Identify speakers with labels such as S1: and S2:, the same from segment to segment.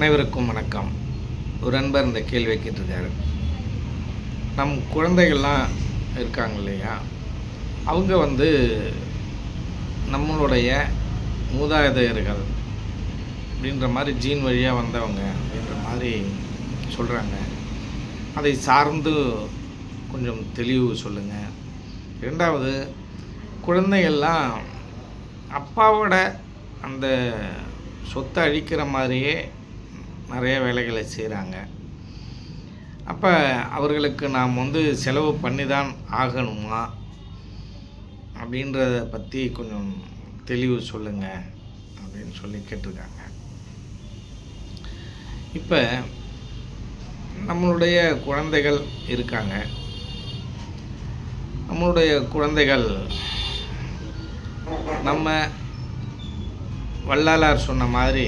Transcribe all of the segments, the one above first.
S1: அனைவருக்கும் வணக்கம். ஒரு நண்பர் இந்த கேள்வி கேட்டிருக்காரு. நம் குழந்தைகள்லாம் இருக்காங்க இல்லையா? அவங்க வந்து நம்மளுடைய மூதாதையர்கள் அப்படின்ற மாதிரி ஜீன் வழியாக வந்தவங்க அப்படின்ற மாதிரி சொல்கிறாங்க அதை சார்ந்து கொஞ்சம் தெளிவு சொல்லுங்கள் ரெண்டாவது குழந்தைகள்லாம் அப்பாவோட அந்த சொத்தை அழிக்கிற மாதிரியே நிறைய வேலைகளை செய்கிறாங்க அப்போ அவர்களுக்கு நாம் வந்து செலவு பண்ணி தான் ஆகணுமா? அப்படின்றத பற்றி கொஞ்சம் தெளிவு சொல்லுங்கள் அப்படின்னு சொல்லி கேட்டிருக்காங்க. இப்போ நம்மளுடைய குழந்தைகள் இருக்காங்க. நம்மளுடைய குழந்தைகள் நம்ம வள்ளலார் சொன்ன மாதிரி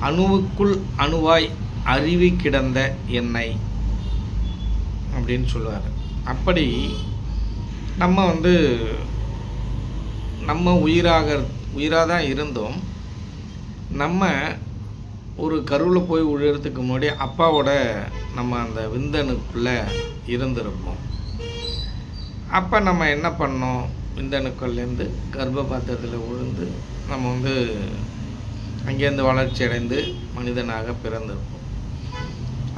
S1: அணுவுக்குள் அணுவாய் அருவி கிடந்த எண்ணெய் அப்படின்னு சொல்லுவார். அப்படி நம்ம வந்து நம்ம உயிராக உயிராக தான் இருந்தோம். நம்ம ஒரு கருவில் போய் விழுறதுக்கு முன்னாடி அப்பாவோட நம்ம அந்த விந்தணுக்குள்ளே இருந்திருப்போம். அப்போ நம்ம என்ன பண்ணோம்? விந்தணுக்கள்லேருந்து கர்ப்பபாத்திரத்தில் விழுந்து நம்ம வந்து அங்கேருந்து வளர்ச்சி அடைந்து மனிதனாக பிறந்திருப்போம்.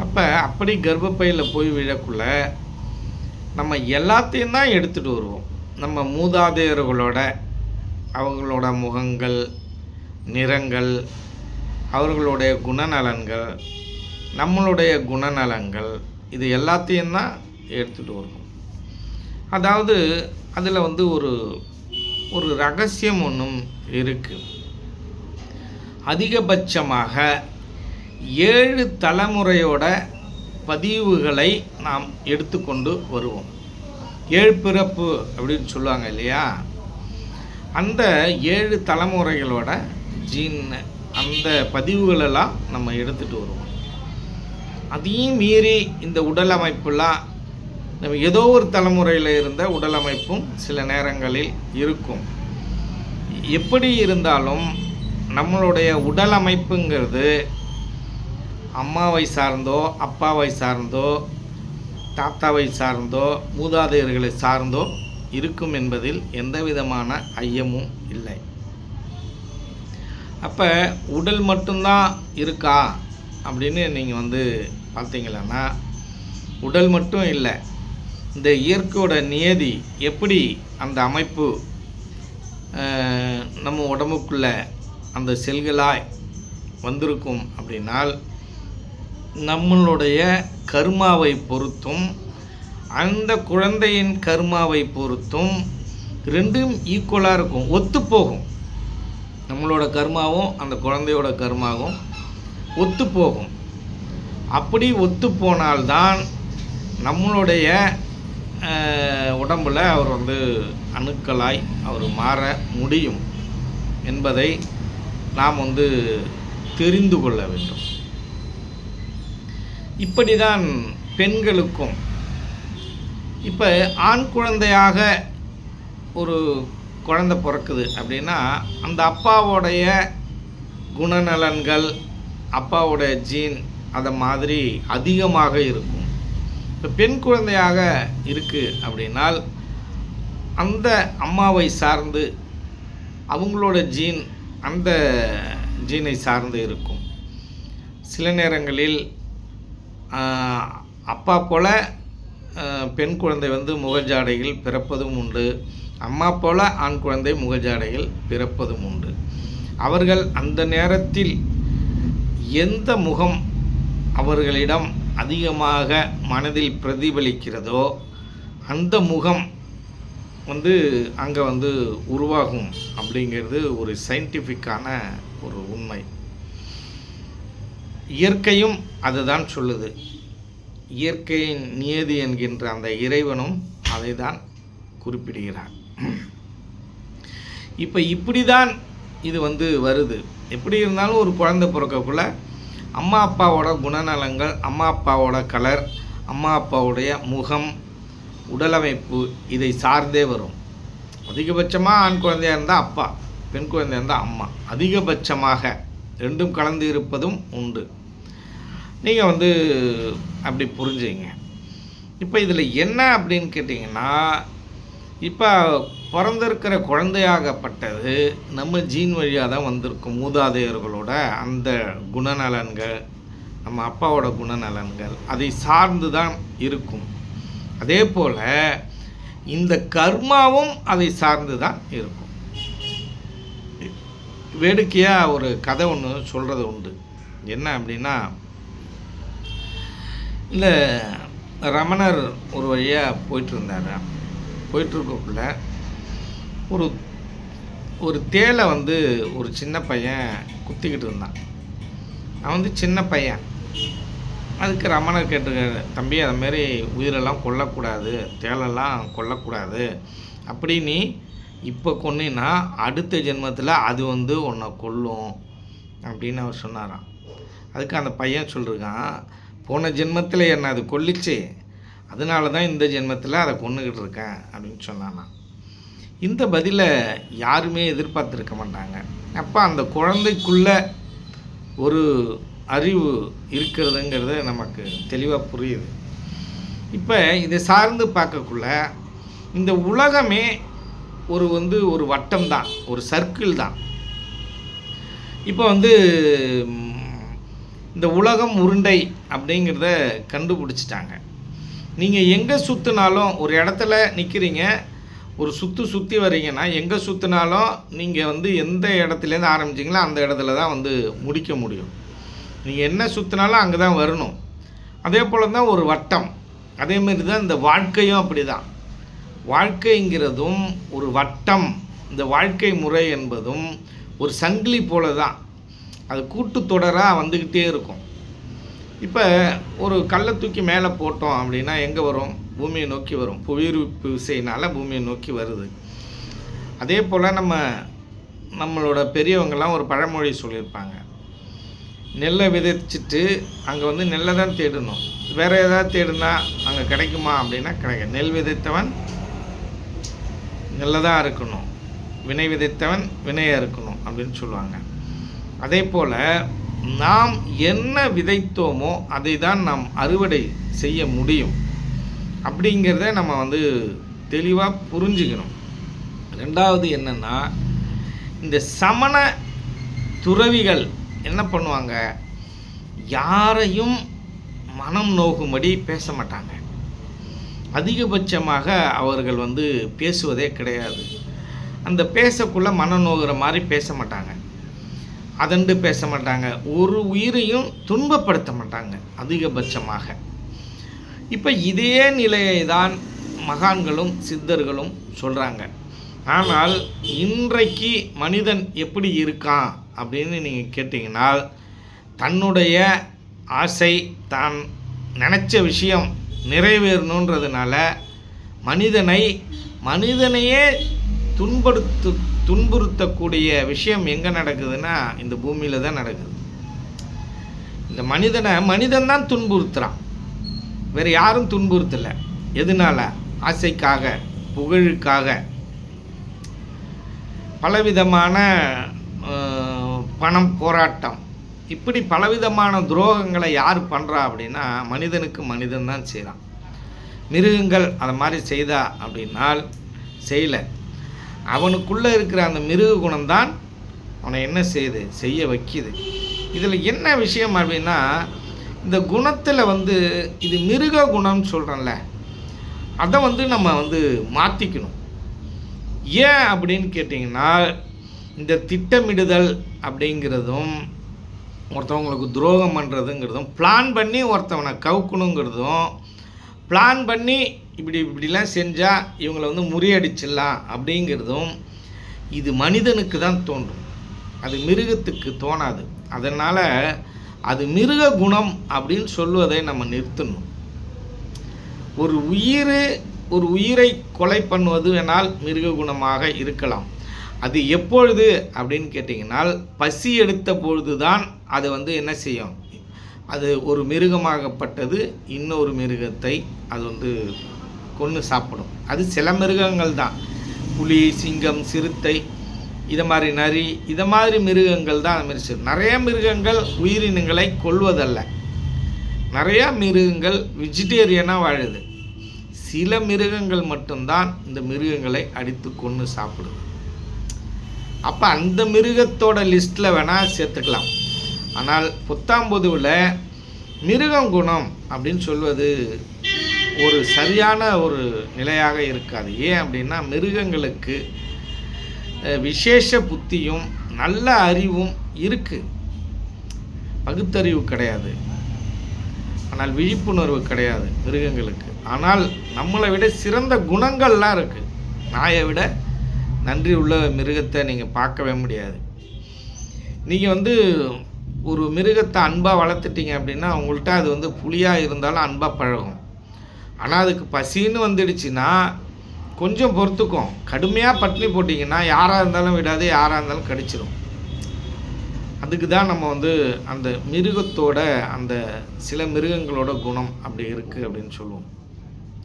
S1: அப்போ அப்படி கர்ப்பப்பையில் போய் விழக்குள்ள நம்ம எல்லாத்தையும் தான் எடுத்துகிட்டு வருவோம். நம்ம மூதாதையர்களோட அவங்களோட முகங்கள் நிறங்கள் அவர்களுடைய குணநலன்கள் நம்மளுடைய குணநலங்கள் இது எல்லாத்தையும் தான் எடுத்துகிட்டு வருவோம். அதாவது அதில் வந்து ஒரு ஒரு ரகசியம் ஒன்றும் இருக்குது அதிகபட்சமாக ஏழு தலைமுறையோட பதிவுகளை நாம் எடுத்துக்கொண்டு வருவோம். ஏழு பிறப்பு அப்படின்னு சொல்லுவாங்க இல்லையா? அந்த ஏழு தலைமுறைகளோட ஜீன் அந்த பதிவுகளெல்லாம் நம்ம எடுத்துகிட்டு வருவோம். அதையும் மீறி இந்த உடல் அமைப்புலாம் நம்ம ஏதோ ஒரு தலைமுறையில் இருந்த உடல் அமைப்பும் சில நேரங்களில் இருக்கும். எப்படி இருந்தாலும் நம்மளுடைய உடல் அமைப்புங்கிறது அம்மாவை சார்ந்தோ அப்பாவை சார்ந்தோ தாத்தாவை சார்ந்தோ மூதாதையர்களை சார்ந்தோ இருக்கும் என்பதில் எந்த விதமான ஐயமும் இல்லை. அப்போ உடல் மட்டும்தான் இருக்கா அப்படின்னு நீங்கள் வந்து பார்த்தீங்களன்னா உடல் மட்டும் இல்லை. இந்த இயற்கையோட நியதி எப்படி அந்த அமைப்பு நம்ம உடம்புக்குள்ளே அந்த செல்களாய் வந்திருக்கும் அப்படின்னால் நம்மளுடைய கர்மாவை பொறுத்தும் அந்த குழந்தையின் கர்மாவை பொறுத்தும் ரெண்டும் ஈக்குவலாக இருக்கும் ஒத்துப்போகும். நம்மளோட கர்மாவும் அந்த குழந்தையோட கர்மாவும் ஒத்துப்போகும். அப்படி ஒத்துப்போனால்தான் நம்மளுடைய உடம்பில் அவர் வந்து அணுக்களாய் அவர் மாற முடியும் என்பதை நாம் வந்து தெரிந்து கொள்ள வேண்டும். இப்படி தான் பெண்களுக்கும் இப்போ ஆண் குழந்தையாக ஒரு குழந்தை பிறக்குது அப்படின்னா அந்த அப்பாவோடைய குணநலன்கள் அப்பாவோடைய ஜீன் அதை மாதிரி அதிகமாக இருக்கும். இப்போ பெண் குழந்தையாக இருக்குது அப்படின்னால் அந்த அம்மாவை சார்ந்து அவங்களோட ஜீன் அந்த ஜீனை சார்ந்து இருக்கும். சில நேரங்களில் அப்பா போல் பெண் குழந்தை வந்து முகஜாடையில் பிறப்பதும் உண்டு. அம்மா போல ஆண் குழந்தை முகஜாடையில் பிறப்பதும் உண்டு. அவர்கள் அந்த நேரத்தில் எந்த முகம் அவர்களிடம் அதிகமாக மனதில் பிரதிபலிக்கிறதோ அந்த முகம் வந்து அங்கே வந்து உருவாகும் அப்படிங்கிறது ஒரு சயின்டிஃபிக்கான ஒரு உண்மை. இயற்கையும் அதுதான் சொல்லுது. இயற்கையின் நியதி என்கின்ற அந்த இறைவனும் அதை தான் குறிப்பிடுகிறார். இப்போ இப்படி தான் இது வந்து வருது. எப்படி இருந்தாலும் ஒரு குழந்தை பிறக்கக்குள்ள அம்மா அப்பாவோட குணநலங்கள் அம்மா அப்பாவோட கலர் அம்மா அப்பாவுடைய முகம் உடலமைப்பு இதை சார்ந்தே வரும். அதிகபட்சமாக ஆண் குழந்தையாக இருந்தால் அப்பா பெண் குழந்தையாக இருந்தால் அம்மா. அதிகபட்சமாக ரெண்டும் கலந்து இருப்பதும் உண்டு. நீங்கள் வந்து அப்படி புரிஞ்சுங்க. இப்போ இதில் என்ன அப்படின்னு கேட்டிங்கன்னா இப்போ பிறந்திருக்கிற குழந்தையாகப்பட்டது நம்ம ஜீன் வழியாக தான் வந்திருக்கும் மூதாதையர்களோட அந்த குணநலன்கள் நம்ம அப்பாவோட குணநலன்கள் அதை சார்ந்து தான் இருக்கும். அதே போல் இந்த கர்மாவும் அதை சார்ந்து தான் இருக்கும். வேடிக்கையாக ஒரு கதை ஒன்று சொல்கிறது உண்டு. என்ன அப்படின்னா இந்த ரமணர் ஒரு வழியாக போயிட்டுருந்தார். போயிட்டுருக்கக்குள்ள ஒரு ஒரு தேலை வந்து ஒரு சின்ன பையன் குத்திக்கிட்டு இருந்தான். அவன் வந்து சின்ன பையன். அதுக்கு ரமணர் கேட்டிருக்காரு தம்பி அது உயிரெல்லாம் கொல்லக்கூடாது தேலெல்லாம் கொல்லக்கூடாது. அப்படி நீ இப்போ கொன்னா அடுத்த ஜென்மத்தில் அது வந்து உன்னை கொல்லும் அப்படின்னு அவர் சொன்னாராம். அதுக்கு அந்த பையன் சொல்லிருக்கான் போன ஜென்மத்தில் என்ன அது கொல்லிச்சு அதனால தான் இந்த ஜென்மத்தில் அதை கொண்டுக்கிட்டு இருக்கேன் அப்படின்னு சொன்னானா இந்த பதிலை யாருமே எதிர்பார்த்துருக்க மாட்டாங்க. அப்போ அந்த குழந்தைக்குள்ள ஒரு அறிவு இருக்கிறதுங்கிறத நமக்கு தெளிவாக புரியுது. இப்போ இதை சார்ந்து பார்க்கக்குள்ள இந்த உலகமே ஒரு வந்து ஒரு வட்டம் தான் ஒரு சர்க்கிள் தான். இப்போ வந்து இந்த உலகம் உருண்டை அப்படிங்கிறத கண்டுபிடிச்சிட்டாங்க. நீங்கள் எங்கே சுற்றினாலும் ஒரு இடத்துல நிற்கிறீங்க ஒரு சுற்று சுற்றி வர்றீங்கன்னா எங்கே சுற்றினாலும் நீங்கள் வந்து எந்த இடத்துலேருந்து ஆரம்பிச்சிங்களோ அந்த இடத்துல தான் வந்து முடிக்க முடியும். நீங்கள் என்ன சுற்றினாலும் அங்கே தான் வரணும். அதே போல் தான் ஒரு வட்டம். அதேமாரி தான் இந்த வாழ்க்கையும் அப்படி தான் வாழ்க்கைங்கிறதும் ஒரு வட்டம். இந்த வாழ்க்கை முறை என்பதும் ஒரு சங்கிலி போல தான் அது கூட்டுத்தொடராக வந்துக்கிட்டே இருக்கும். இப்போ ஒரு கல்லை தூக்கி மேலே போட்டோம் அப்படின்னா எங்கே வரும்? பூமியை நோக்கி வரும். புவியீர்ப்பு விசையினால் பூமியை நோக்கி வருது. அதே போல் நம்ம நம்மளோட பெரியவங்கெல்லாம் ஒரு பழமொழி சொல்லியிருப்பாங்க. நெல்லை விதைச்சிட்டு அங்கே வந்து நெல்லை தான் தேடணும். வேறு ஏதாவது தேடுனா அங்கே கிடைக்குமா அப்படின்னா கிடைக்கும் நெல் விதைத்தவன் நெல்லை தான் இருக்கணும் வினை விதைத்தவன் வினையாக இருக்கணும் அப்படின்னு சொல்லுவாங்க. அதே போல் நாம் என்ன விதைத்தோமோ அதை தான் நாம் அறுவடை செய்ய முடியும். அப்படிங்கிறத நம்ம வந்து தெளிவாக புரிஞ்சுக்கணும். ரெண்டாவது என்னென்னா இந்த சமண துறவிகள் என்ன பண்ணுவாங்க? யாரையும் மனம் நோகும்படி பேச மாட்டாங்க. அதிகபட்சமாக அவர்கள் வந்து பேசுவதே கிடையாது. அந்த பேசக்குள்ளே மனம் நோகிற மாதிரி பேச மாட்டாங்க. அதண்டு பேச மாட்டாங்க. ஒரு உயிரையும் துன்பப்படுத்த மாட்டாங்க அதிகபட்சமாக. இப்போ இதே நிலையை தான் மகான்களும் சித்தர்களும் சொல்கிறாங்க ஆனால் இன்றைக்கு மனிதன் எப்படி இருக்கான் அப்படின்னு நீங்கள் கேட்டிங்கனால் தன்னுடைய ஆசை தான் நினச்ச விஷயம் நிறைவேறணுன்றதுனால மனிதனை மனிதனையே துன்படுத்து துன்புறுத்தக்கூடிய விஷயம் எங்கே நடக்குதுன்னா இந்த பூமியில் தான் நடக்குது. இந்த மனிதனை மனிதன் தான் துன்புறுத்துகிறான் வேறு யாரும் துன்புறுத்தலை. எதனால? ஆசைக்காக புகழுக்காக. பலவிதமான பணம் போராட்டம். இப்படி பலவிதமான துரோகங்களை யார் பண்ணுறா அப்படின்னா மனிதனுக்கு மனிதன் தான் செய்கிறான் மிருகங்கள் அதை மாதிரி செய்தா அப்படின்னால் செய்யலை. அவனுக்குள்ளே இருக்கிற அந்த மிருக குணம்தான் அவனை என்ன செய்யுது? செய்ய வைக்கிது. இதில் என்ன விஷயம் அப்படின்னா இந்த குணத்தில் வந்து இது மிருக குணம்னு சொல்கிறேன்ல அதை வந்து நம்ம வந்து மாற்றிக்கணும் ஏன் அப்படின்னு கேட்டிங்கன்னா இந்த திட்டமிடுதல் அப்படிங்கிறதும் ஒருத்தவங்களுக்கு துரோகம் பண்ணுறதுங்கிறதும் பிளான் பண்ணி ஒருத்தவனை கவுக்கணுங்கிறதும் பிளான் பண்ணி இப்படி இப்படிலாம் செஞ்சால் இவங்களை வந்து முறியடிச்சிடலாம் அப்படிங்கிறதும் இது மனிதனுக்கு தான் தோன்றும். அது மிருகத்துக்கு தோணாது. அதனால் அது மிருக குணம் அப்படின்னு சொல்வதை நம்ம நிறுத்தணும். ஒரு உயிர் ஒரு உயிரை கொலை பண்ணுவது மிருக குணமாக இருக்கலாம். அது எப்பொழுது அப்படின்னு கேட்டிங்கனால் பசி எடுத்த பொழுது தான் அது வந்து என்ன செய்யும்? அது ஒரு மிருகமாகப்பட்டது இன்னொரு மிருகத்தை அது வந்து கொன்று சாப்பிடும். அது சில மிருகங்கள் தான். புலி சிங்கம் சிறுத்தை இதை மாதிரி நரி இதை மாதிரி மிருகங்கள் தான் அது மாதிரி செய்யும் நிறைய மிருகங்கள் உயிரினங்களை கொள்வதல்ல நிறையா மிருகங்கள் வெஜிடேரியனாக வாழுது. சில மிருகங்கள் மட்டும்தான் இந்த மிருகங்களை அடித்து கொன்று சாப்பிடுது. அப்போ அந்த மிருகத்தோட லிஸ்ட்டில் வேணால் சேர்த்துக்கலாம். ஆனால் புத்தாம்புதுவில் மிருகம் குணம் அப்படின்னு சொல்வது ஒரு சரியான ஒரு நிலையாக இருக்காது. ஏன் அப்படின்னா மிருகங்களுக்கு விசேஷ புத்தியும் நல்ல அறிவும் இருக்குது பகுத்தறிவு கிடையாது. ஆனால் விழிப்புணர்வு கிடையாது மிருகங்களுக்கு. ஆனால் நம்மளை விட சிறந்த குணங்கள்லாம் இருக்குது நாயை விட நன்றி உள்ள மிருகத்தை நீங்கள் பார்க்கவே முடியாது. நீங்கள் வந்து ஒரு மிருகத்தை அன்பாக வளர்த்துட்டீங்க அப்படின்னா உங்கள்கிட்ட அது வந்து புலியாக இருந்தாலும் அன்பாக பழகும். ஆனால் அதுக்கு பசின்னு வந்துடுச்சுன்னா கொஞ்சம் பொறுத்துக்கும். கடுமையாக பட்டினி போட்டிங்கன்னா யாராக இருந்தாலும் விடாது யாராக இருந்தாலும் கடிச்சிடும் அதுக்கு தான் நம்ம வந்து அந்த மிருகத்தோட அந்த சில மிருகங்களோட குணம் அப்படி இருக்குது அப்படின்னு சொல்லுவோம்.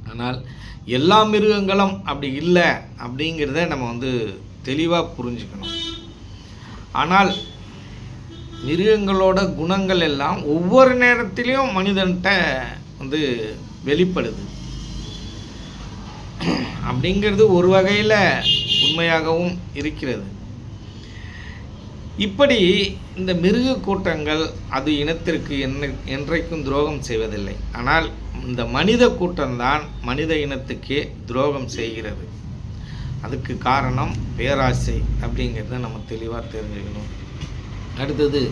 S1: ஆனால் எல்லா மிருகங்களும் அப்படி இல்லை அப்படிங்கிறத நம்ம வந்து தெளிவாக புரிஞ்சுக்கணும். ஆனால் மிருகங்களோட குணங்கள் எல்லாம் ஒவ்வொரு நேரத்திலையும் மனிதன்கிட்ட வந்து வெளிப்படுது. அப்படிங்கிறது ஒரு வகையில் உண்மையாகவும் இருக்கிறது. இப்படி இந்த மிருக கூட்டங்கள் அது இனத்திற்கு என்ன என்றைக்கும் துரோகம் செய்வதில்லை. ஆனால் இந்த மனித கூட்டம்தான் மனித இனத்துக்கே துரோகம் செய்கிறது. அதுக்கு காரணம் பேராசை அப்படிங்கிறத நம்ம தெளிவாக தெரிஞ்சுக்கணும். அடுத்தது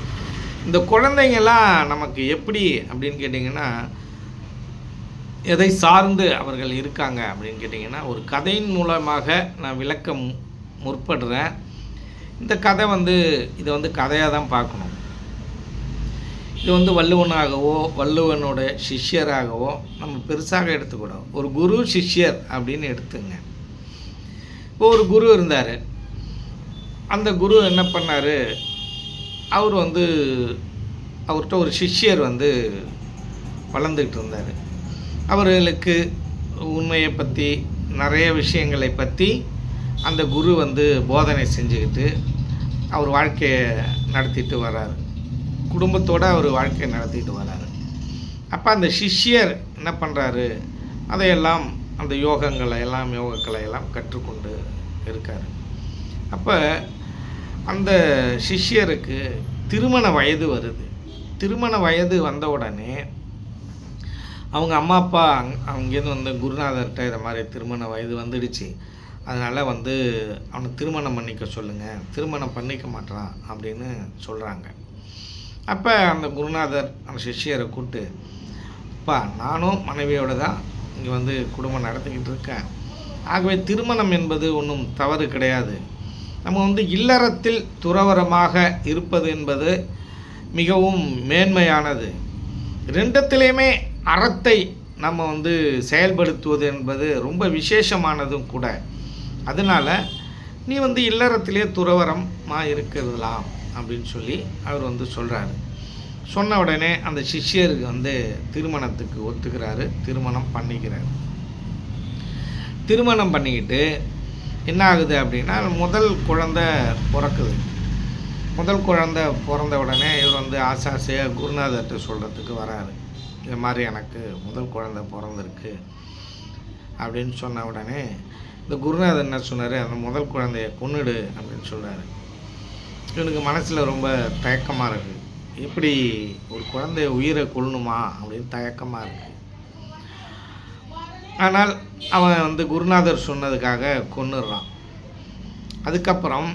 S1: இந்த குழந்தைங்கள்லாம் நமக்கு எப்படி அப்படின்னு கேட்டிங்கன்னா எதை சார்ந்து அவர்கள் இருக்காங்க அப்படின்னு கேட்டிங்கன்னா ஒரு கதையின் மூலமாக நான் விளக்க மு- முற்படுறேன். இந்த கதை வந்து இதை வந்து கதையாக தான் பார்க்கணும். இது வந்து வள்ளுவனாகவோ வள்ளுவனோட சிஷ்யராகவோ நம்ம பெருசாக எடுத்துக்கூடாது. ஒரு குரு சிஷ்யர் அப்படின்னு எடுத்துங்க. இப்போ ஒரு குரு இருந்தார். அந்த குரு என்ன பண்ணார்? அவர் வந்து அவர்கிட்ட ஒரு சிஷ்யர் வந்து வளர்ந்துக்கிட்டு இருந்தார். அவர்களுக்கு உண்மையை பற்றி நிறைய விஷயங்களை பற்றி அந்த குரு வந்து போதனை செஞ்சுக்கிட்டு அவர் வாழ்க்கையை நடத்திட்டு வர்றாரு குடும்பத்தோடு அவர் வாழ்க்கையை நடத்திட்டு வர்றாரு அப்போ அந்த சிஷ்யர் என்ன பண்ணுறாரு அதையெல்லாம் அந்த யோகங்களை எல்லாம் யோகக்கலை எல்லாம் கற்றுக்கொண்டு இருக்கார். அப்போ அந்த சிஷ்யருக்கு திருமண வயது வருது. திருமண வயது வந்த உடனே அவங்க அம்மா அப்பா அங் அங்கேருந்து வந்து குருநாதர்கிட்ட இதை மாதிரி திருமண வயது வந்துடுச்சு. அதனால் வந்து அவனை திருமணம் பண்ணிக்க சொல்லுங்கள் திருமணம் பண்ணிக்க மாட்டான் அப்படின்னு சொல்கிறாங்க அப்போ அந்த குருநாதர் அந்த சிஷ்யரை கூப்பிட்டு அப்பா நானும் மனைவியோட தான் இங்கே வந்து குடும்பம் நடத்திக்கிட்டு இருக்கேன். ஆகவே திருமணம் என்பது ஒன்றும் தவறு கிடையாது. நம்ம வந்து இல்லறத்தில் துறவரமாக இருப்பது என்பது மிகவும் மேன்மையானது. ரெண்டத்திலையுமே அறத்தை நம்ம வந்து செயல்படுத்துவது என்பது ரொம்ப விசேஷமானதும் கூட. அதனால் நீ வந்து இல்லறத்திலே துறவரமாக இருக்கிறதுலாம். அப்படின்னு சொல்லி அவர் வந்து சொல்கிறாரு சொன்ன உடனே அந்த சிஷ்யருக்கு வந்து திருமணத்துக்கு ஒத்துக்கிறாரு திருமணம் பண்ணிக்கிறார். திருமணம் பண்ணிக்கிட்டு என்ன ஆகுது அப்படின்னா முதல் குழந்தை பிறக்குது. முதல் குழந்தை பிறந்த உடனே இவர் வந்து ஆசை ஆசையாக குருநாதர்கிட்ட சொல்கிறதுக்கு வராரு. இது மாதிரி எனக்கு முதல் குழந்தை பிறந்திருக்கு அப்படின்னு சொன்ன உடனே இந்த குருநாதர் என்ன சொன்னார் அந்த முதல் குழந்தைய கொன்னுடு அப்படின்னு சொல்கிறாரு இவனுக்கு மனசில் ரொம்ப தயக்கமாக இருக்குது எப்படி ஒரு குழந்தைய உயிரை கொள்ளணுமா அப்படின்னு தயக்கமாக இருக்குது ஆனால் அவன் வந்து குருநாதர் சொன்னதுக்காக கொன்னுடுறான். அதுக்கப்புறம்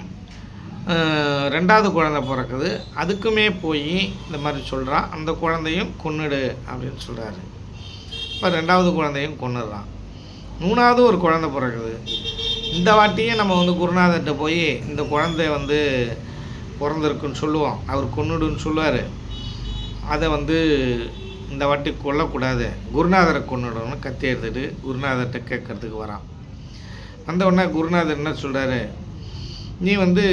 S1: ரெண்டாவது குழந்தை பிறக்குது. அதுக்குமே போய் இந்த மாதிரி சொல்கிறான் அந்த குழந்தையும் கொன்னுடு அப்படின்னு சொல்கிறாரு இப்போ ரெண்டாவது குழந்தையும் கொன்னுடுறான். மூணாவது ஒரு குழந்தை பிறக்குது. இந்த வாட்டியும் நம்ம வந்து குருநாதர்கிட்ட போய் இந்த குழந்தை வந்து பிறந்திருக்குன்னு சொல்லுவோம் அவர் கொன்னுடுன்னு சொல்லுவார். அதை வந்து இந்த வாட்டி கொல்லக்கூடாது. குருநாதரை கொன்னுடணும்னு கத்தி எடுத்துட்டு குருநாதர்கிட்ட கேட்கறதுக்கு வரான். வந்தவுடனே குருநாதர் என்ன சொல்கிறாரு நீ வந்து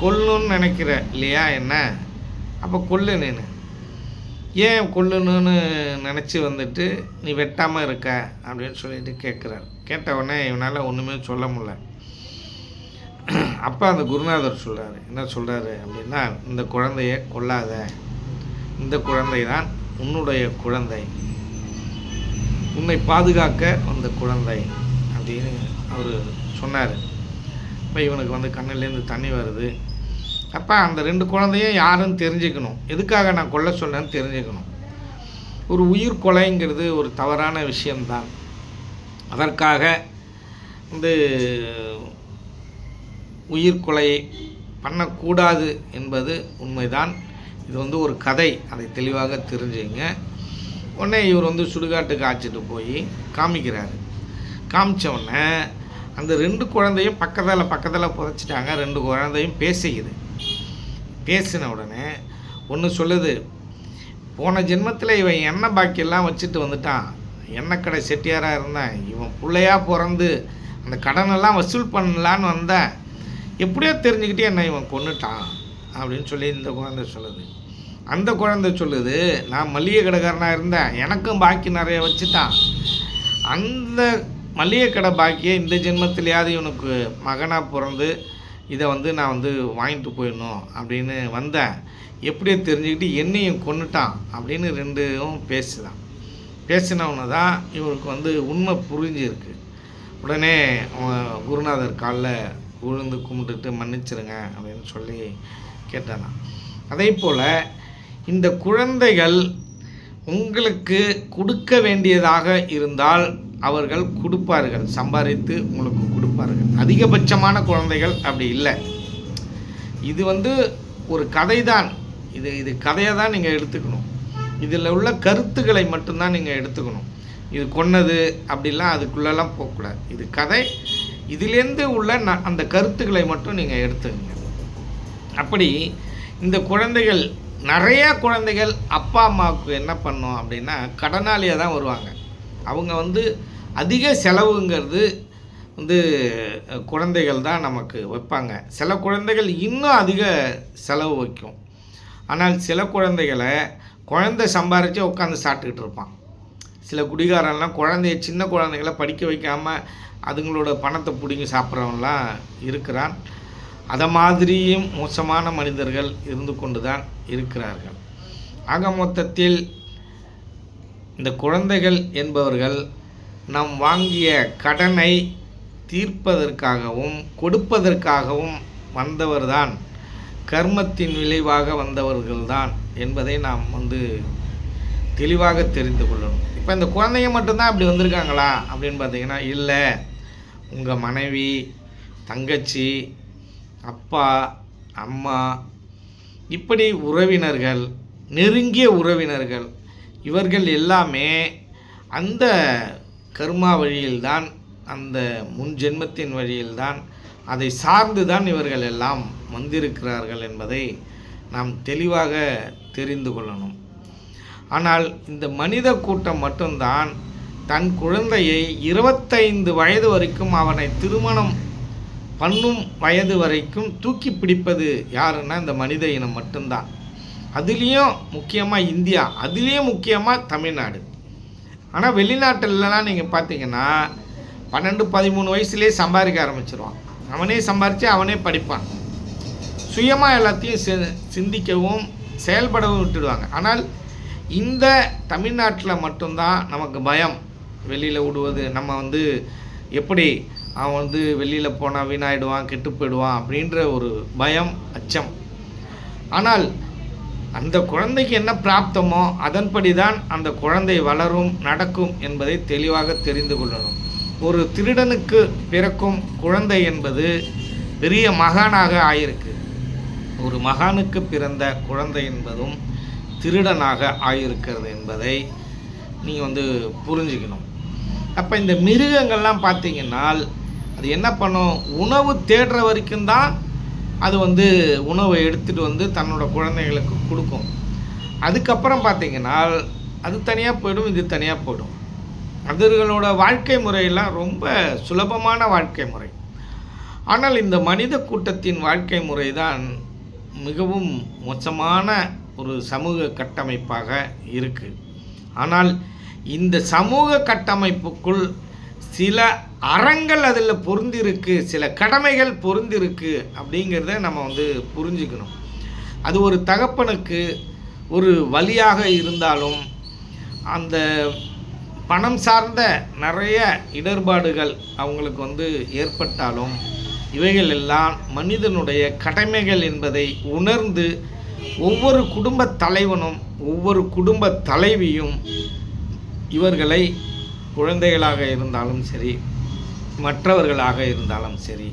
S1: கொல்லணும்னு நினைக்கிற இல்லையா என்ன? அப்போ கொல்லு நீனு. ஏன் கொல்லணும்னு நினச்சி வந்துட்டு நீ வெட்டாமல் இருக்க அப்படின்னு சொல்லிட்டு கேட்குறாரு. கேட்ட உடனே இவனால் ஒன்றுமே சொல்ல முடியல. அப்போ அந்த குருநாதர் சொல்கிறார் என்ன சொல்கிறாரு அப்படின்னா இந்த குழந்தைய கொல்லாத. இந்த குழந்தை தான் உன்னுடைய குழந்தை. உன்னை பாதுகாக்க வந்த குழந்தை அப்படின்னு அவர் சொன்னார். இப்போ இவனுக்கு வந்து கண்ணுலேருந்து தண்ணி வருது. அப்போ அந்த ரெண்டு குழந்தையும் யாருன்னு தெரிஞ்சுக்கணும். எதுக்காக நான் கொல்ல சொன்னேன்னு தெரிஞ்சுக்கணும். ஒரு உயிர் கொலைங்கிறது ஒரு தவறான விஷயம்தான். அதற்காக வந்து உயிர் பண்ணக்கூடாது என்பது உண்மைதான். இது வந்து ஒரு கதை. அதை தெளிவாக தெரிஞ்சுங்க. உடனே இவர் வந்து சுடுகாட்டுக்கு ஆச்சிட்டு போய் காமிக்கிறாரு. காமிச்ச உடனே அந்த ரெண்டு குழந்தையும் பக்கத்தில் பக்கத்தில் புதைச்சிட்டாங்க. ரெண்டு குழந்தையும் பேசிக்குது. பேசின உடனே ஒன்று சொல்லுது போன ஜென்மத்தில் இவன் எண்ணெய் பாக்கியெல்லாம் வச்சுட்டு வந்துட்டான்? எண்ணெய் கடை செட்டியாராக இருந்தேன்? இவன் பிள்ளையா பிறந்து அந்த கடனெல்லாம் வசூல் பண்ணலான்னு வந்தேன். எப்படியோ தெரிஞ்சுக்கிட்டே என்னை இவன் கொன்னுட்டான் அப்படின்னு சொல்லி இந்த குழந்தை சொல்லுது. அந்த குழந்தை சொல்லுது நான் மளிகை கடைக்காரனாக இருந்தேன். எனக்கும் பாக்கி நிறைய வச்சுட்டான். அந்த மளிகை கடை பாக்கியை இந்த ஜென்மத்திலேயாவது இவனுக்கு மகனாக பிறந்து இதை வந்து நான் வந்து வாங்கிட்டு போயிடணும் அப்படின்னு வந்தேன். எப்படியோ தெரிஞ்சுக்கிட்டு என்னையும் கொன்னுட்டான் அப்படின்னு ரெண்டும் பேசுதான். பேசினவன தான் இவருக்கு வந்து உண்மை புரிஞ்சிருக்கு. உடனே குருநாதர் காலில் விழுந்து கும்பிட்டுட்டு மன்னிச்சிருங்க அப்படின்னு சொல்லி கேட்டானா அதே போல் இந்த குழந்தைகள் உங்களுக்கு கொடுக்க வேண்டியதாக இருந்தால் அவர்கள் கொடுப்பார்கள் சம்பாதித்து உங்களுக்கு கொடுப்பார்கள். அதிகபட்சமான குழந்தைகள் அப்படி இல்லை. இது வந்து ஒரு கதை தான் இது இது கதையை தான் நீங்கள் எடுத்துக்கணும். இதில் உள்ள கருத்துக்களை மட்டும்தான் நீங்கள் எடுத்துக்கணும். இது கொன்னது அப்படிலாம் அதுக்குள்ளெல்லாம் போகக்கூடாது. இது கதை. இதிலேருந்து உள்ள ந அந்த கருத்துக்களை மட்டும் நீங்கள் எடுத்துக்கங்க. அப்படி இந்த குழந்தைகள் நிறையா குழந்தைகள் அப்பா அம்மாவுக்கு என்ன பண்ணோம் அப்படின்னா கடனாளியாக தான் வருவாங்க. அவங்க வந்து அதிக செலவுங்கிறது வந்து குழந்தைகள் தான் நமக்கு வைப்பாங்க. சில குழந்தைகள் இன்னும் அதிக செலவு வைக்கும். ஆனால் சில குழந்தைகளை குழந்தை சம்பாரித்து உட்காந்து சாப்பிட்டுக்கிட்டு இருப்பான். சில குடிகாரன்லாம் குழந்தைய சின்ன குழந்தைகளை படிக்க வைக்காமல் அதுங்களோட பணத்தை பிடிங்கி சாப்பிட்றவன்லாம் இருக்கிறான். அதை மாதிரியும் மோசமான மனிதர்கள் இருந்து கொண்டு தான் இருக்கிறார்கள். ஆக மொத்தத்தில் இந்த குழந்தைகள் என்பவர்கள் நாம் வாங்கிய கடனை தீர்ப்பதற்காகவும் கொடுப்பதற்காகவும் வந்தவர்தான். கர்மத்தின் விளைவாக வந்தவர்கள்தான் என்பதை நாம் வந்து தெளிவாக தெரிந்து கொள்ளணும். இப்போ இந்த குழந்தைங்க மட்டும்தான் அப்படி வந்திருக்காங்களா? அப்படின்னு பார்த்தீங்கன்னா இல்லை. உங்கள் மனைவி தங்கச்சி அப்பா அம்மா இப்படி உறவினர்கள் நெருங்கிய உறவினர்கள் இவர்கள் எல்லாமே அந்த கர்மா வழியில்தான் அந்த முன் ஜென்மத்தின் வழியில்தான் அதை சார்ந்து தான் இவர்கள் எல்லாம் வந்திருக்கிறார்கள் என்பதை நாம் தெளிவாக தெரிந்து கொள்ளணும். ஆனால் இந்த மனித கூட்டம் மட்டும்தான். தன் குழந்தையை இருபத்தைந்து வயது வரைக்கும் அவனை திருமணம் பண்ணும் வயது வரைக்கும் தூக்கி பிடிப்பது யாருன்னா இந்த மனித இனம் மட்டும்தான். அதுலேயும் முக்கியமாக இந்தியா அதுலேயும் முக்கியமாக தமிழ்நாடு. ஆனால் வெளிநாட்டிலலாம் நீங்கள் பார்த்தீங்கன்னா பன்னெண்டு பதிமூணு வயசுலேயே சம்பாதிக்க ஆரம்பிச்சிருவான். அவனே சம்பாரித்து அவனே படிப்பான். சுயமாக எல்லாத்தையும் சி- சிந்திக்கவும் செயல்படவும் விட்டுடுவாங்க. ஆனால் இந்த தமிழ்நாட்டில் மட்டும்தான் நமக்கு பயம். வெளியில் விடுவது நம்ம வந்து எப்படி அவன் வந்து வெளியில் போனால் வீணாயிடுவான் கெட்டு போயிடுவான் அப்படின்ற ஒரு பயம் அச்சம். ஆனால் அந்த குழந்தைக்கு என்ன பிராப்தமோ அதன்படி தான் அந்த குழந்தை வளரும் நடக்கும் என்பதை தெளிவாக தெரிந்து கொள்ளணும். ஒரு திருடனுக்கு பிறக்கும் குழந்தை என்பது பெரிய மகானாக ஆயிருக்கு. ஒரு மகானுக்கு பிறந்த குழந்தை என்பதும் திருடனாக ஆகியிருக்கிறது என்பதை நீங்கள் வந்து புரிஞ்சுக்கணும். அப்போ இந்த மிருகங்கள்லாம் பார்த்தீங்கன்னா அது என்ன பண்ணும்? உணவு தேடுற வரைக்கும் தான் அது வந்து உணவை எடுத்துகிட்டு வந்து தன்னோட குழந்தைகளுக்கு கொடுக்கும். அதுக்கப்புறம் பார்த்தீங்கன்னா அது தனியாக போயிடும் இது தனியாக போயிடும். அதுகளோட வாழ்க்கை முறையெல்லாம் ரொம்ப சுலபமான வாழ்க்கை முறை. ஆனால் இந்த மனித கூட்டத்தின் வாழ்க்கை முறை தான் மிகவும் மோசமான ஒரு சமூக கட்டமைப்பாக இருக்குது ஆனால் இந்த சமூக கட்டமைப்புக்குள் சில அறங்கள் அதில் பொருந்திருக்கு சில கடமைகள் பொருந்திருக்கு அப்படிங்கிறத நம்ம வந்து புரிஞ்சுக்கணும். அது ஒரு தகப்பனுக்கு ஒரு வழியாக இருந்தாலும் அந்த பணம் சார்ந்த நிறைய இடர்பாடுகள் அவங்களுக்கு வந்து ஏற்பட்டாலும் இவைகள் எல்லாம் மனிதனுடைய கடமைகள் என்பதை உணர்ந்து ஒவ்வொரு குடும்ப தலைவனும் ஒவ்வொரு குடும்ப தலைவியும் இவர்களை குழந்தைகளாக இருந்தாலும் சரி மற்றவர்களாக இருந்தாலும் சரி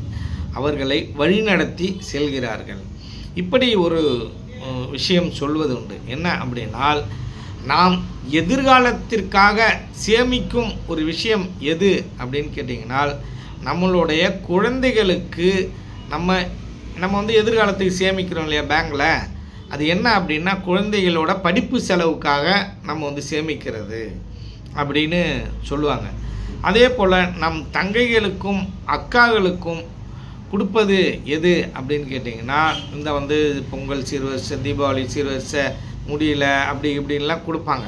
S1: அவர்களை வழிநடத்தி செல்கிறார்கள். இப்படி ஒரு விஷயம் சொல்வது உண்டு. என்ன அப்படின்னால் நாம் எதிர்காலத்திற்காக சேமிக்கும் ஒரு விஷயம் எது அப்படின்னு கேட்டிங்கனால் நம்மளுடைய குழந்தைகளுக்கு நம்ம நம்ம வந்து எதிர்காலத்துக்கு சேமிக்கிறோம் இல்லையா பேங்கில்? அது என்ன அப்படின்னா குழந்தைகளோட படிப்பு செலவுக்காக நம்ம வந்து சேமிக்கிறது அப்படின்னு சொல்லுவாங்க. அதே போல் நம் தங்கைகளுக்கும் அக்காகளுக்கும் கொடுப்பது எது அப்படின்னு கேட்டிங்கன்னா இந்த வந்து பொங்கல் சீர்வரிசை தீபாவளி சீர்வரிசை முடியல அப்படி இப்படின்லாம் கொடுப்பாங்க.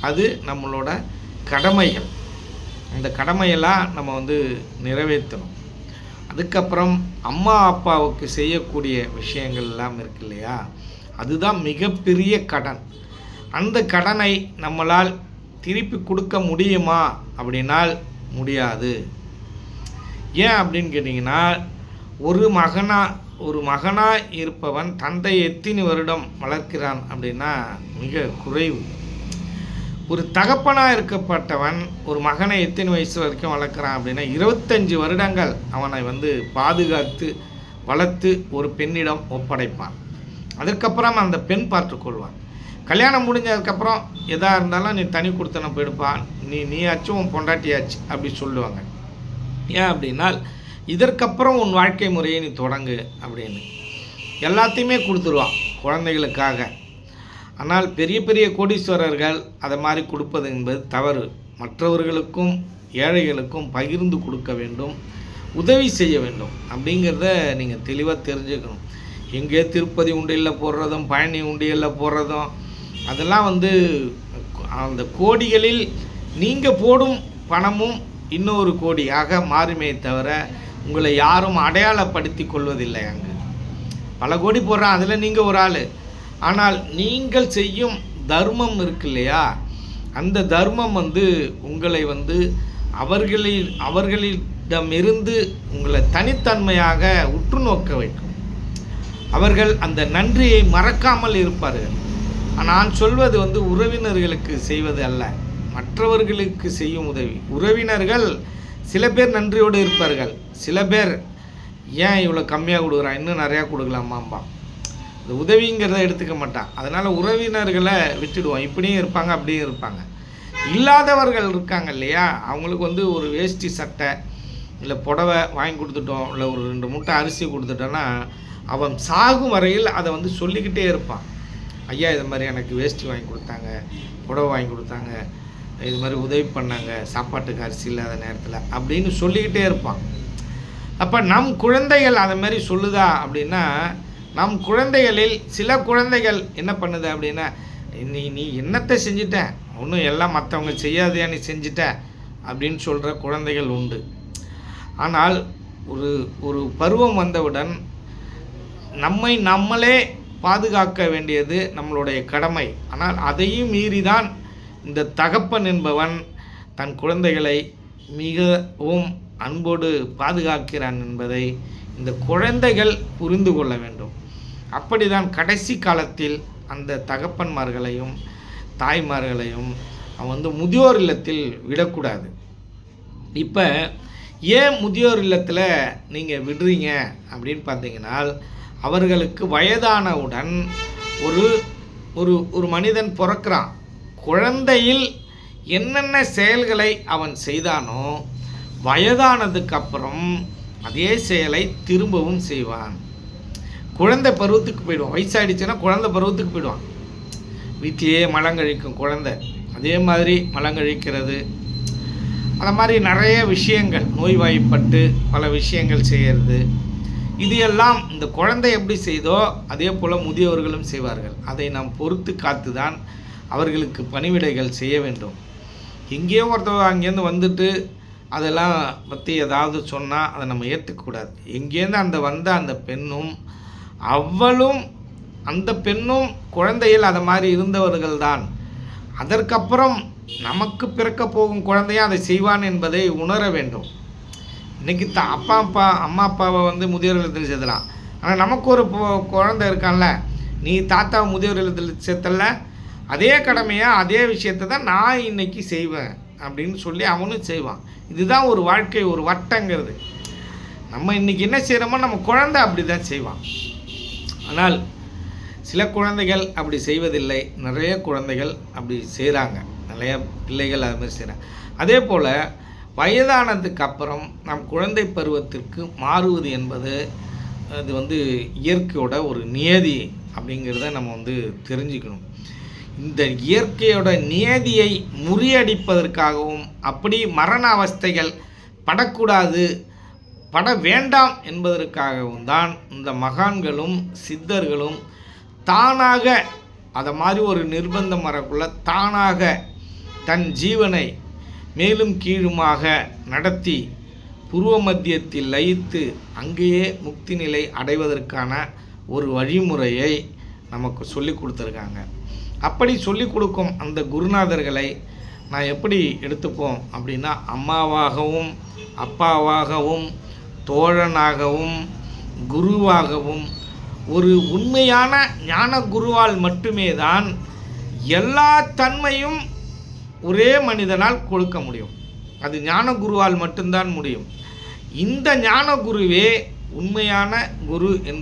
S1: அது நம்மளோட கடமைகள். அந்த கடமையெல்லாம் நம்ம வந்து நிறைவேற்றணும். அதுக்கப்புறம் அம்மா அப்பாவுக்கு செய்யக்கூடிய விஷயங்கள் எல்லாம் இருக்கு இல்லையா? அதுதான் மிகப்பெரிய கடன். அந்த கடனை நம்மளால் திருப்பி கொடுக்க முடியுமா? அப்படின்னால் முடியாது. ஏன் அப்படின்னு கேட்டிங்கன்னா ஒரு மகனா ஒரு மகனாக இருப்பவன் தந்தை எத்தினி வருடம் வளர்க்கிறான் அப்படின்னா மிக குறைவு. ஒரு தகப்பனாக இருக்கப்பட்டவன் ஒரு மகனை எத்தனை வயசு வரைக்கும் வளர்க்குறான் அப்படின்னா இருபத்தஞ்சு வருடங்கள் அவனை வந்து பாதுகாத்து வளர்த்து ஒரு பெண்ணிடம் ஒப்படைப்பான். அதற்கப்புறம் அந்த பெண் பார்த்துக்கொள்வான். கல்யாணம் முடிஞ்சதுக்கப்புறம் எதாக இருந்தாலும் நீ தனி கொடுத்தன போயிடுப்பான் நீ நீயாச்சும் உன் பொண்டாட்டியாச்சு அப்படி சொல்லுவாங்க. ஏன் அப்படின்னா இதற்கப்புறம் உன் வாழ்க்கை முறையை நீ தொடங்கு அப்படின்னு. எல்லாத்தையுமே கொடுத்துருவான் குழந்தைகளுக்காக. ஆனால் பெரிய பெரிய கோடீஸ்வரர்கள் அதை மாதிரி கொடுப்பது என்பது தவறு. மற்றவர்களுக்கும் ஏழைகளுக்கும் பகிர்ந்து கொடுக்க வேண்டும் உதவி செய்ய வேண்டும். அப்படிங்கிறத நீங்கள் தெளிவாக தெரிஞ்சுக்கணும். எங்கே திருப்பதி உண்டியலில் போடுறதும் பழனி உண்டியலில் போடுறதும் அதெல்லாம் வந்து அந்த கோடிகளில் நீங்கள் போடும் பணமும் இன்னொரு கோடியாக மாறுமே தவிர உங்களை யாரும் அடையாளப்படுத்தி கொள்வதில்லை அங்கு. பல கோடி போடுறான் அதில் நீங்கள் ஒரு ஆள். ஆனால் நீங்கள் செய்யும் தர்மம் இருக்கு இல்லையா? அந்த தர்மம் வந்து உங்களை வந்து அவர்களில் அவர்களிடமிருந்து உங்களை தனித்தன்மையாக உற்று நோக்க வைக்கும். அவர்கள் அந்த நன்றியை மறக்காமல் இருப்பார்கள். நான் சொல்வது வந்து உறவினர்களுக்கு செய்வது அல்ல மற்றவர்களுக்கு செய்யும் உதவி. உறவினர்கள் சில பேர் நன்றியோடு இருப்பார்கள். சில பேர் ஏன் இவ்வளோ கம்மியாக கொடுக்குறான்? இன்னும் நிறையா கொடுக்கலாமாம்பா இந்த உதவிங்கிறத எடுத்துக்க மாட்டான். அதனால் உறவினர்களை விட்டுடுவோம். இப்படியும் இருப்பாங்க அப்படியும் இருப்பாங்க. இல்லாதவர்கள் இருக்காங்க இல்லையா? அவங்களுக்கு வந்து ஒரு வேஷ்டி சட்டை இல்லை புடவை வாங்கி கொடுத்துட்டோம் இல்லை ஒரு ரெண்டு மூட்டை அரிசி கொடுத்துட்டோன்னா அவன் சாகும் வரையில் அதை வந்து சொல்லிக்கிட்டே இருப்பான். ஐயா இது மாதிரி எனக்கு வேஷ்டி வாங்கி கொடுத்தாங்க புடவை வாங்கி கொடுத்தாங்க இது மாதிரி உதவி பண்ணாங்க சாப்பாட்டுக்கு அரிசி இல்லாத நேரத்தில் அப்படின்னு சொல்லிக்கிட்டே இருப்பான். அப்போ நம் குழந்தைகள் அதை மாதிரி சொல்லுதா அப்படின்னா நம் குழந்தைகளில் சில குழந்தைகள் என்ன பண்ணுது அப்படின்னா நீ நீ என்னத்தை செஞ்சிட்டேன் ஒன்றும் எல்லாம் மற்றவங்க செய்யாதையா நீ செஞ்சிட்ட? அப்படின்னு சொல்கிற குழந்தைகள் உண்டு. ஆனால் ஒரு ஒரு பருவம் வந்தவுடன் நம்மை நம்மளே பாதுகாக்க வேண்டியது நம்மளுடைய கடமை. ஆனால் அதையும் மீறிதான் இந்த தகப்பன் என்பவன் தன் குழந்தைகளை மிகவும் அன்போடு பாதுகாக்கிறான் என்பதை இந்த குழந்தைகள் புரிந்து கொள்ள வேண்டும். அப்படிதான் கடைசி காலத்தில் அந்த தகப்பன்மார்களையும் தாய்மார்களையும் அவன் வந்து முதியோர் இல்லத்தில் விடக்கூடாது. இப்போ ஏன் முதியோர் இல்லத்தில் நீங்கள் விடுறீங்க அப்படின்னு பார்த்தீங்கன்னா அவர்களுக்கு வயதானவுடன் ஒரு ஒரு ஒரு மனிதன் பிறக்கிறான். குழந்தையில் என்னென்ன செயல்களை அவன் செய்தானோ வயதானதுக்கு அப்புறம் அதே செயலை திரும்பவும் செய்வான். குழந்தை பருவத்துக்கு போயிடுவான். வயசாகிடுச்சுன்னா குழந்தை பருவத்துக்கு போயிடுவான். வீட்டிலேயே மலங்கழிக்கும் குழந்தை. அதே மாதிரி மலங்கழிக்கிறது. அந்த மாதிரி நிறைய விஷயங்கள் நோய்வாய்ப்பட்டு பல விஷயங்கள் செய்கிறது இது எல்லாம் இந்த குழந்தை எப்படி செய்தோ அதே போல் முதியவர்களும் செய்வார்கள். அதை நாம் பொறுத்து காத்து தான் அவர்களுக்கு பணிவிடைகள் செய்ய வேண்டும். எங்கேயோ ஒருத்தர் அங்கேருந்து வந்துட்டு அதெல்லாம் பற்றி ஏதாவது சொன்னால் அதை நம்ம ஏற்றுக்கக்கூடாது எங்கேருந்து அந்த வந்த அந்த பெண்ணும் அவளும் அந்த பெண்ணும் குழந்தையில் அதை மாதிரி இருந்தவர்கள் தான் அதற்கப்புறம் நமக்கு பிறக்க போகும் குழந்தையும் அதை செய்வான் என்பதை உணர வேண்டும். இன்னைக்கு த அப்பா அப்பா அம்மா அப்பாவை வந்து முதியோர் இல்லத்தில் சேர்த்தலாம். ஆனால் நமக்கு ஒரு குழந்தை இருக்கான்ல நீ தாத்தாவை முதியோர் இல்லத்தில் சேர்த்தல அதே கடமையாக அதே விஷயத்தை தான் நான் இன்னைக்கு செய்வேன் அப்படின்னு சொல்லி அவனும் செய்வான். இதுதான் ஒரு வாழ்க்கை ஒரு வட்டங்கிறது. நம்ம இன்னைக்கு என்ன செய்கிறோமோ நம்ம குழந்தை அப்படி தான் செய்வான். ஆனால் சில குழந்தைகள் அப்படி செய்வதில்லை. நிறைய குழந்தைகள் அப்படி செய்கிறாங்க நிறைய பிள்ளைகள் அது மாதிரி செய்கிறாங்க அதே போல் வயதானதுக்கு அப்புறம் நம் குழந்தை பருவத்திற்கு மாறுவது என்பது அது வந்து இயற்கையோட ஒரு நியதி அப்படிங்கிறத நம்ம வந்து தெரிஞ்சுக்கணும். இந்த இயற்கையோட நியதியை முறியடிப்பதற்காகவும் அப்படி மரண அவஸ்தைகள் படக்கூடாது பட வேண்டாம் என்பதற்காகவும் தான் இந்த மகான்களும் சித்தர்களும் தானாக அதை மாதிரி ஒரு நிர்பந்தம் வரக்குள்ள தானாக தன் ஜீவனை மேலும் கீழுமாக நடத்தி புருவ மத்தியத்தில் லயித்து அங்கேயே முக்தி நிலை அடைவதற்கான ஒரு வழிமுறையை நமக்கு சொல்லி கொடுத்துருக்காங்க. அப்படி சொல்லி கொடுக்கும் அந்த குருநாதர்களை நான் எப்படி எடுத்துப்போம் அப்படின்னா அம்மாவாகவும் அப்பாவாகவும் தோழனாகவும் குருவாகவும் ஒரு உண்மையான ஞான குருவால் மட்டுமே தான் எல்லா தன்மையும் ஒரே மனிதனால் கொடுக்க முடியும். அது ஞான குருவால் மட்டும்தான் முடியும். இந்த ஞான குருவே உண்மையான குரு என்பது